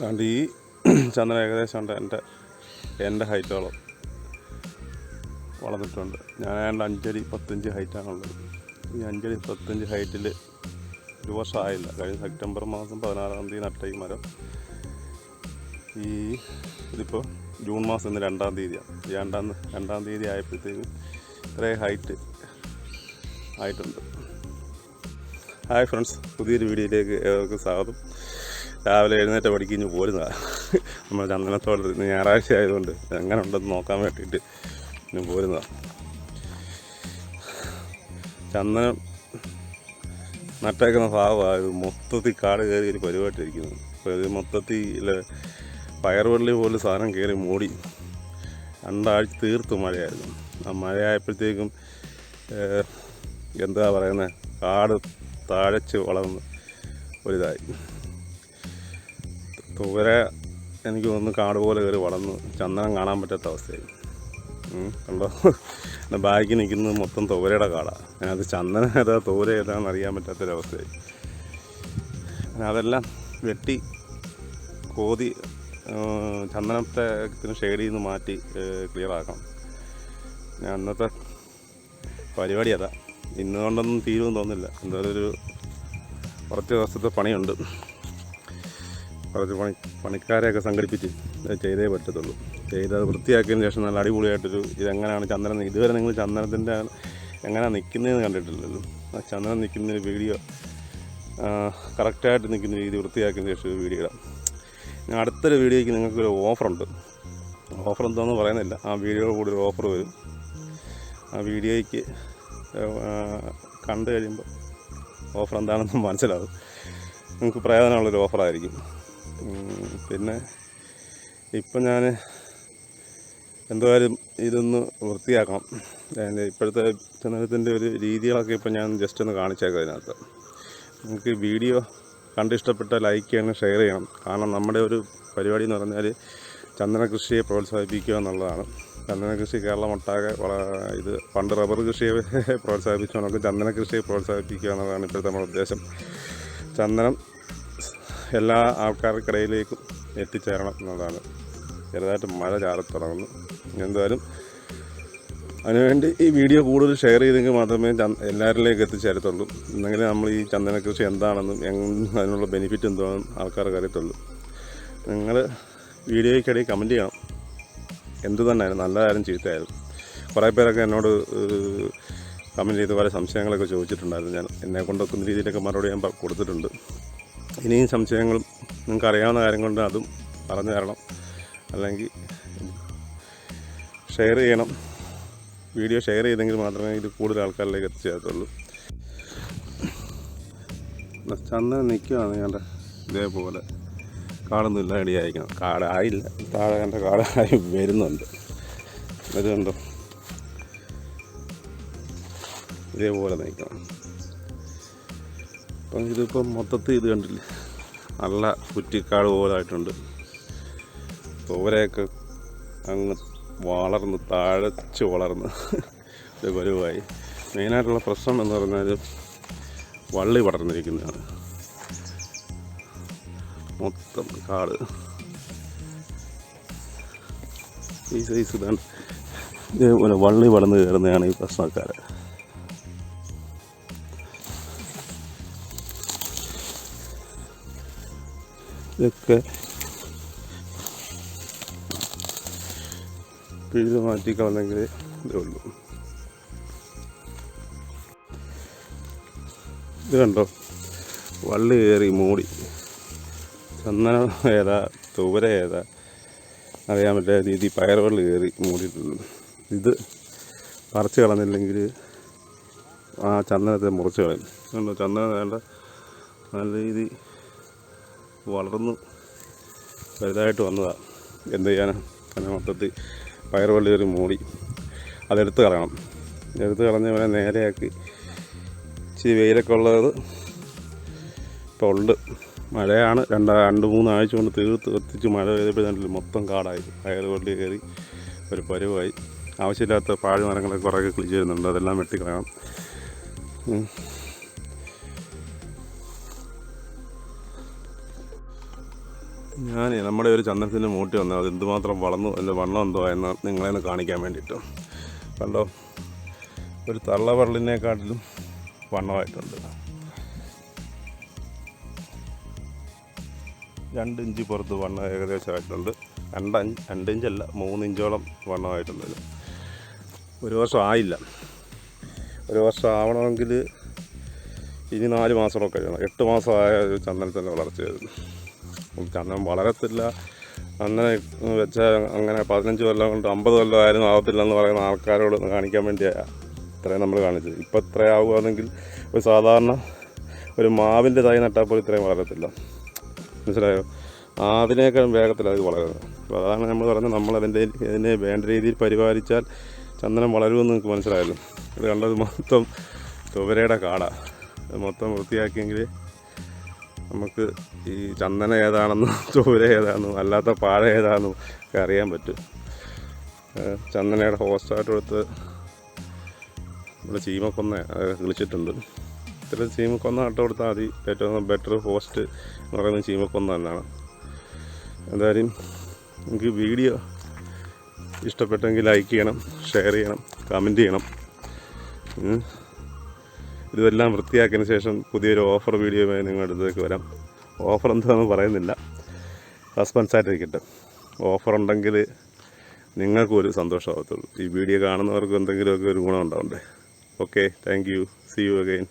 അതുകൊണ്ട് ഈ ചന്ദനം ഏകദേശം ഉണ്ട് എന്റെ എന്റെ ഹൈറ്റോളം വളർന്നിട്ടുണ്ട്. ഞാൻ ഏതാണ്ട് അഞ്ചടി പത്തഞ്ച് ഹൈറ്റാണുള്ളത് ഈ അഞ്ചടി പത്തഞ്ച് ഹൈറ്റിൽ ഒരു വർഷമായില്ല കഴിഞ്ഞ സെപ്റ്റംബർ മാസം പതിനാറാം തീയതി നട്ട ഈ മരം. ഈ ഇതിപ്പോൾ ജൂൺ മാസം ഇന്ന് രണ്ടാം തീയതിയാണ് രണ്ടാം രണ്ടാം തീയതി ആയപ്പോഴത്തേക്കും ഇത്രയും ഹൈറ്റ് ആയിട്ടുണ്ട്. ഹായ് ഫ്രണ്ട്സ് പുതിയൊരു വീഡിയോയിലേക്ക് ഏവർക്കും സ്വാഗതം. രാവിലെ എഴുന്നേറ്റ് പഠിക്കിഞ്ഞ് പോരുന്നതാണ് നമ്മൾ ചന്ദനത്തോട് ഞായറാഴ്ച ആയതുകൊണ്ട് എങ്ങനെ ഉണ്ടെന്ന് നോക്കാൻ വേണ്ടിയിട്ട് ഇന്ന് പോരുന്നതാണ് ചന്ദനം നട്ടേക്കുന്ന ഭാഗമാണ് മൊത്തത്തിൽ കാട് കയറി ഒരു പരിപാടിയിരിക്കുന്നത് അപ്പോൾ ഇത് മൊത്തത്തിൽ പയറുവള്ളി പോലെ സാധനം കയറി മൂടി. രണ്ടാഴ്ച തീർത്ത് മഴയായിരുന്നു. ആ മഴയായപ്പോഴത്തേക്കും എന്താ പറയുന്നത് കാട് താഴച്ച് വളർന്ന് ഒരിതായി. തുവര എനിക്ക് തോന്നുന്നു കാട് പോലെ കയറി വളർന്ന് ചന്ദനം കാണാൻ പറ്റാത്ത അവസ്ഥയായി കണ്ടോ? ബാഗിൽ നിൽക്കുന്നത് മൊത്തം തുവരയുടെ കാടാണ് അതിനകത്ത് ചന്ദനം ഏതാ തുവര ഏതാണെന്ന് അറിയാൻ പറ്റാത്തൊരവസ്ഥയായി. അതെല്ലാം വെട്ടി കോതി ചന്ദനത്തെ ഷെയ്ഡിൽ നിന്ന് മാറ്റി ക്ലിയർ ആക്കണം. ഞാൻ അന്നത്തെ പരിപാടി അതാ. ഇന്നുകൊണ്ടൊന്നും തീരുമെന്ന് തോന്നുന്നില്ല. എന്തായാലും ഒരു കുറച്ച് ദിവസത്തെ പണിയുണ്ട്. കുറച്ച് പണി പണിക്കാരെയൊക്കെ സംഘടിപ്പിച്ച് ചെയ്തേ പറ്റത്തുള്ളൂ. ചെയ്ത് അത് വൃത്തിയാക്കിയതിന് ശേഷം നല്ല അടിപൊളിയായിട്ടൊരു ഇതെങ്ങനെയാണ് ചന്ദ്രൻ ഇതുവരെ നിങ്ങൾ ചന്ദ്രത്തിന്റെ എങ്ങനെയാണ് നിൽക്കുന്നതെന്ന് കണ്ടിട്ടില്ലല്ലോ. ആ ചന്ദ്രൻ നിൽക്കുന്ന ഒരു വീഡിയോ കറക്റ്റായിട്ട് നിൽക്കുന്ന രീതി വൃത്തിയാക്കിയതിന് ശേഷം ഒരു വീഡിയോ ഇടാം. ഞാൻ അടുത്തൊരു വീഡിയോയ്ക്ക് നിങ്ങൾക്കൊരു ഓഫറുണ്ട്. ഓഫർ എന്താണെന്ന് പറയുന്നില്ല. ആ വീഡിയോയുടെ കൂടി ഒരു ഓഫർ വരും. ആ വീഡിയോയ്ക്ക് കണ്ടു കഴിയുമ്പോൾ ഓഫർ എന്താണെന്ന് മനസ്സിലാവും. നിങ്ങൾക്ക് പ്രയോജനമുള്ളൊരു ഓഫറായിരിക്കും. പിന്നെ ഇപ്പം ഞാൻ എന്തായാലും ഇതൊന്ന് വൃത്തിയാക്കണം. അതിന്റെ ഇപ്പോഴത്തെ ചന്ദനത്തിന്റെ ഒരു രീതികളൊക്കെ ഇപ്പം ഞാൻ ജസ്റ്റ് ഒന്ന് കാണിച്ചേക്കാം അതിനകത്ത്. നിങ്ങൾക്ക് വീഡിയോ കണ്ടിഷ്ടപ്പെട്ട ലൈക്ക് ചെയ്യണം ഷെയർ ചെയ്യണം. കാരണം നമ്മുടെ ഒരു പരിപാടി എന്ന് പറഞ്ഞാൽ ചന്ദന കൃഷിയെ പ്രോത്സാഹിപ്പിക്കുക എന്നുള്ളതാണ്. ചന്ദന കൃഷി കേരളം ഒട്ടാകെ ഇത് പണ്ട് റബ്ബർ കൃഷിയെ പ്രോത്സാഹിപ്പിച്ചു നമുക്ക് ചന്ദന കൃഷിയെ പ്രോത്സാഹിപ്പിക്കുക എന്നുള്ളതാണ് ഇപ്പോഴത്തെ നമ്മുടെ ഉദ്ദേശം. ചന്ദനം എല്ലാ ആൾക്കാർക്കിടയിലേക്കും എത്തിച്ചേരണം എന്നതാണ്. ചെറുതായിട്ട് മഴ ചാറി തുടങ്ങുന്നു. എന്തായാലും അതിനുവേണ്ടി ഈ വീഡിയോ കൂടുതൽ ഷെയർ ചെയ്തെങ്കിൽ മാത്രമേ എല്ലാവരിലേക്ക് എത്തിച്ചേരത്തുള്ളൂ. എന്നെങ്കിലും നമ്മൾ ഈ ചന്ദന കൃഷി എന്താണെന്നും അതിനുള്ള ബെനിഫിറ്റ് എന്താണെന്നും ആൾക്കാർക്ക് അറിയത്തുള്ളൂ. നിങ്ങൾ വീഡിയോയ്ക്കിടയിൽ കമന്റ് ചെയ്യണം. എന്ത് തന്നെയായാലും നല്ലതായാലും ചീത്തയായാലും കുറേ പേരൊക്കെ എന്നോട് കമന്റ് ചെയ്ത് പല സംശയങ്ങളൊക്കെ ചോദിച്ചിട്ടുണ്ടായിരുന്നു. ഞാൻ എന്നെ കൊണ്ടൊക്കുന്ന രീതിയിലൊക്കെ മറുപടി ഞാൻ കൊടുത്തിട്ടുണ്ട്. ഇനിയും സംശയങ്ങളും നിങ്ങൾക്ക് അറിയാവുന്ന കൊണ്ട് അതും പറഞ്ഞു തരണം. അല്ലെങ്കിൽ ഷെയർ ചെയ്യണം. വീഡിയോ ഷെയർ ചെയ്തെങ്കിൽ മാത്രമേ ഇത് കൂടുതൽ ആൾക്കാരിലേക്ക് എത്തിച്ചേരത്തുള്ളൂ. ചന്ദനം നിൽക്കുകയാണ് ഞാൻ ഇതേപോലെ. കാടൊന്നുമില്ല റെഡി അയക്കണം കാടായില്ല താഴെ എന്റെ കാടായി വരുന്നുണ്ട്. വരുന്നുണ്ടോ ഇതേപോലെ നയിക്കണം അപ്പം ഇതിപ്പം മൊത്തത്തിൽ ഇത് കണ്ടില്ലേ? നല്ല കുറ്റിക്കാട് പോലായിട്ടുണ്ട്. തോരയൊക്കെ അങ്ങ് വളർന്ന് താഴച്ച് വളർന്ന് ഒരു പരുവായി മെയിനായിട്ടുള്ള പ്രശ്നം എന്ന് പറഞ്ഞാൽ വള്ളി പടർന്നിരിക്കുന്നതാണ്. മൊത്തം കാട്. ഈ സൈസ് ഇതാണ്. ഇതേപോലെ വള്ളി പടർന്ന് കയറുന്നതാണ് ഈ പ്രശ്നക്കാരെ. ഇതൊക്കെ പിഴുത് മാറ്റിക്കളഞ്ഞെങ്കിൽ ഇതേ ഉള്ളൂ. ഇത് കണ്ടോ? വള്ളി കയറി മൂടി. ചന്ദനം ഏതാ തുവര ഏതാ അറിയാൻ പറ്റാത്ത രീതി പയറുവള്ളി കയറി മൂടിയിട്ടുണ്ട്. ഇത് പറിച്ച് കളഞ്ഞില്ലെങ്കിൽ ആ ചന്ദനത്തെ മുറിച്ച് കളയും. കണ്ടോ? ചന്ദനം വേണ്ട നല്ല രീതി വളർന്നു വലുതായിട്ട് വന്നതാണ് എന്ത് ചെയ്യാനാണ് അങ്ങനെ മൊത്തത്തിൽ പയറുവള്ളി ഒരു മൂടി അതെടുത്ത് കളയണം. എടുത്ത് കളഞ്ഞ് ഇവനെ നേരെയാക്കി. ഇച്ചിരി വെയിലൊക്കെ ഉള്ളത് ഇപ്പോൾ ഉണ്ട്. മഴയാണ്. രണ്ട് രണ്ട് മൂന്നാഴ്ച കൊണ്ട് തീർത്ത് എത്തിച്ച് മഴ പെയ്തപ്പോഴത്തേക്കും മൊത്തം കാടായി. പയറുവള്ളി കയറി ഒരു പരുവായി. ആവശ്യമില്ലാത്ത പാഴ് മരങ്ങളൊക്കെ കുറേ കിളിച്ച് വരുന്നുണ്ട്. അതെല്ലാം വെട്ടിക്കളയണം. ഞാൻ നമ്മുടെ ഒരു ചന്ദനത്തിന്റെ മൂട്ടി വന്നത് അത് എന്തുമാത്രം വളർന്നു എന്റെ വണ്ണം എന്തോ എന്ന് നിങ്ങളെ ഒന്ന് കാണിക്കാൻ വേണ്ടിയിട്ട് കണ്ടോ? ഒരു തള്ളവരളിനെക്കാട്ടിലും വണ്ണമായിട്ടുണ്ട്. രണ്ട് ഇഞ്ച് പുറത്ത് വണ്ണം ഏകദേശമായിട്ടുണ്ട്. രണ്ട് രണ്ട് ഇഞ്ചല്ല മൂന്ന് ഇഞ്ചോളം വണ്ണമായിട്ടുണ്ട്. ഒരു വർഷം ആയില്ല. ഒരു വർഷം ആവണമെങ്കിൽ ഇനി നാല് മാസമൊക്കെ കഴിയണം. എട്ട് മാസമായ ചന്ദനത്തിന്റെ വളർച്ചയായിരുന്നു. ചന്ദനം വളരത്തില്ല. അങ്ങനെ വെച്ചാൽ അങ്ങനെ പതിനഞ്ച് കൊല്ലം കൊണ്ട് അമ്പത് കൊല്ലം ആയിരുന്നു ആവത്തില്ല എന്ന് പറയുന്ന ആൾക്കാരോട് കാണിക്കാൻ വേണ്ടിയാണ് ഇത്രയും നമ്മൾ കാണിച്ചത്. ഇപ്പം ഇത്രയും ആവുകയാണെങ്കിൽ ഒരു സാധാരണ ഒരു മാവിന്റെ തൈ നട്ടാൽ പോലും ഇത്രയും വളരത്തില്ല. മനസ്സിലായോ? അതിനേക്കാളും വേഗത്തിൽ അത് വളരുന്നത് അപ്പോൾ അതാണ് നമ്മൾ പറഞ്ഞത്. നമ്മൾ അതിന്റെ ഇതിനെ വേണ്ട രീതിയിൽ പരിപാലിച്ചാൽ ചന്ദനം വളരുമെന്ന് നിങ്ങൾക്ക് മനസ്സിലായല്ലോ. ഇത് കണ്ടത് മൊത്തം തുവരയുടെ കാടാണ് മൊത്തം വൃത്തിയാക്കിയെങ്കിൽ നമുക്ക് ഈ ചന്ദന ഏതാണെന്നും ചൂര ഏതാണെന്നും അല്ലാത്ത പാഴ ഏതാണെന്നും ഒക്കെ അറിയാൻ പറ്റും. ചന്ദനയുടെ ഹോസ്റ്റായിട്ട് കൊടുത്ത് നമ്മുടെ ചീമക്കൊന്ന വിളിച്ചിട്ടുണ്ട്. ഇത്ര ചീമക്കൊന്ന നട്ട് കൊടുത്താൽ മതി. ഏറ്റവും ബെറ്റർ ഹോസ്റ്റ് എന്ന് പറയുന്നത് ചീമക്കൊന്ന തന്നെയാണ്. എന്തായാലും എനിക്ക് വീഡിയോ ഇഷ്ടപ്പെട്ടെങ്കിൽ ലൈക്ക് ചെയ്യണം ഷെയർ ചെയ്യണം കമന്റ് ചെയ്യണം. ഇതെല്ലാം വൃത്തിയാക്കിയതിന് ശേഷം പുതിയൊരു ഓഫർ വീഡിയോയുമായി നിങ്ങളുടെ അടുത്തേക്ക് വരാം. ഓഫർ എന്താണെന്ന് പറയുന്നില്ല. സസ്പെൻസ് ഓഫർ ഉണ്ടെങ്കിൽ നിങ്ങൾക്കും ഒരു സന്തോഷമാകത്തുള്ളൂ ഈ വീഡിയോ കാണുന്നവർക്ക് എന്തെങ്കിലുമൊക്കെ ഒരു ഗുണം ഉണ്ടാവണ്ടേ. Okay thank you see you again